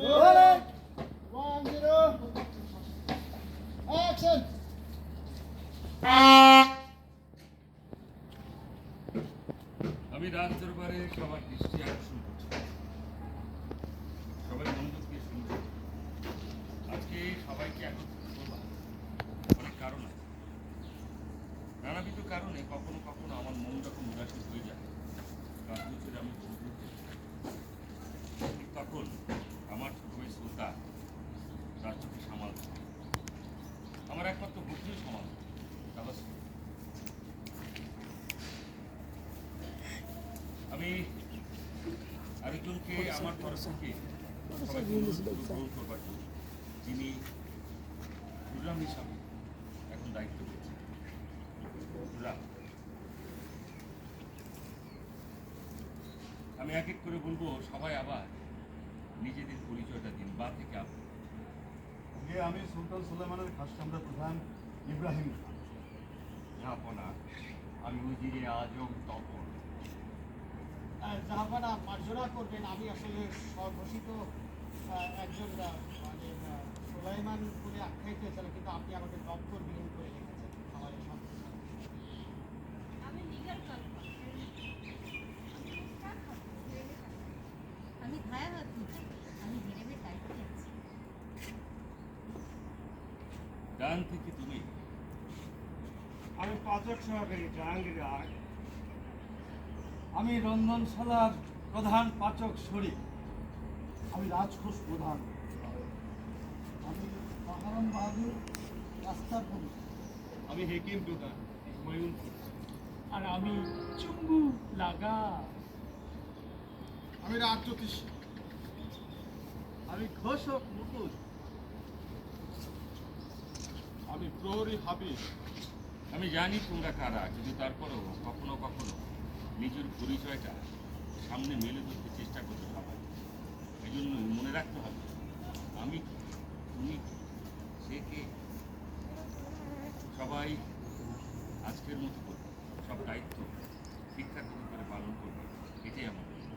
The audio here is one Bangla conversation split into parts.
Rolling. One zero. Action. আমি রাজ দরবারে সবার দৃষ্টি আকর্ষণ করছি সবাই মনোযোগ দিয়ে শুনছে আজকে সবাইকে একত্রিত করবার অনেক কারণ আছে নানাবিধ কারণে কখনো কখনো আমার মন যখন উদাসীন হয়ে যায় কাজ আমি তখন আমার ভাই শ্রোতা রাষ্ট্রকে সামাল আমার একমাত্র বুদ্ধির সমাল। আমি আরেকজনকে আমার তরফ থেকে গ্রহণ করবার জন্য। যিনি প্রোগ্রাম হিসাবে এখন দায়িত্ব পেয়েছেন। আমি এক এক করে বলব সবাই আবার থেকে আপ যে আমি সুলতান সুলেমানের খাসকামরা প্রধান ইব্রাহিম খান। আমি উজিরে আজম তপন। জাপানা মার্জনা করবেন। আমি আসলে স্বঘোষিত আহ, একজন মানে সুলাইমান বলে আখ্যায়িত ছিলেন কিন্তু আপনি আমাকে দপ্তর বিহীন করে রেখেছেন আমার এই সম্প্রদায় আমি লিগাল কল্প আমি ধায়াবাদ আমি হিরেমের দায়িত্বে আছি ডান থেকে তুমি? আমি পাচক সহকারী জাহাঙ্গীর আমি রন্ধনশালার প্রধান পাচক শরীফ। আমি রাজঘোষ প্রধান। আমি পাহারাম বাহাদুর রাস্তার পুলিশ আমি হেকিম প্রধান হুমায়ুন আর আমি চুম্বু লাগা। আমি রাজ্যোতিষ আমি ঘোষক মুকুল। আমি প্রহরী হাবিব আমি জানি তোমরা কারা, কিন্তু তারপরেও কখনো কখনো নিজের পরিচয়টা সামনে মেলে ধরতে চেষ্টা করতে হবে। এই জন্য মনে রাখতে হবে, আমি তুমি সে কে? সবাই আজকের মতো করে সব দায়িত্ব ঠিকঠাক মতো করে পালন করবে এটাই বক্তব্য।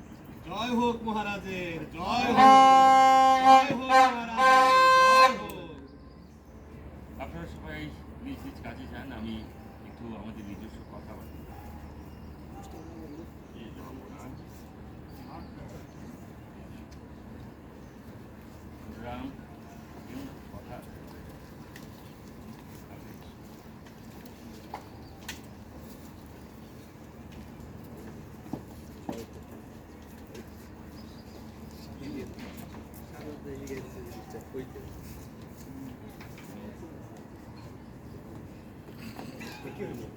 জয় হোক মহারাজের, জয় হোক। নিজ নিজ কাজে যান আমি একটু আমাদের নিজস্ব কথা বলি। রাম এমন কথা। কি হলো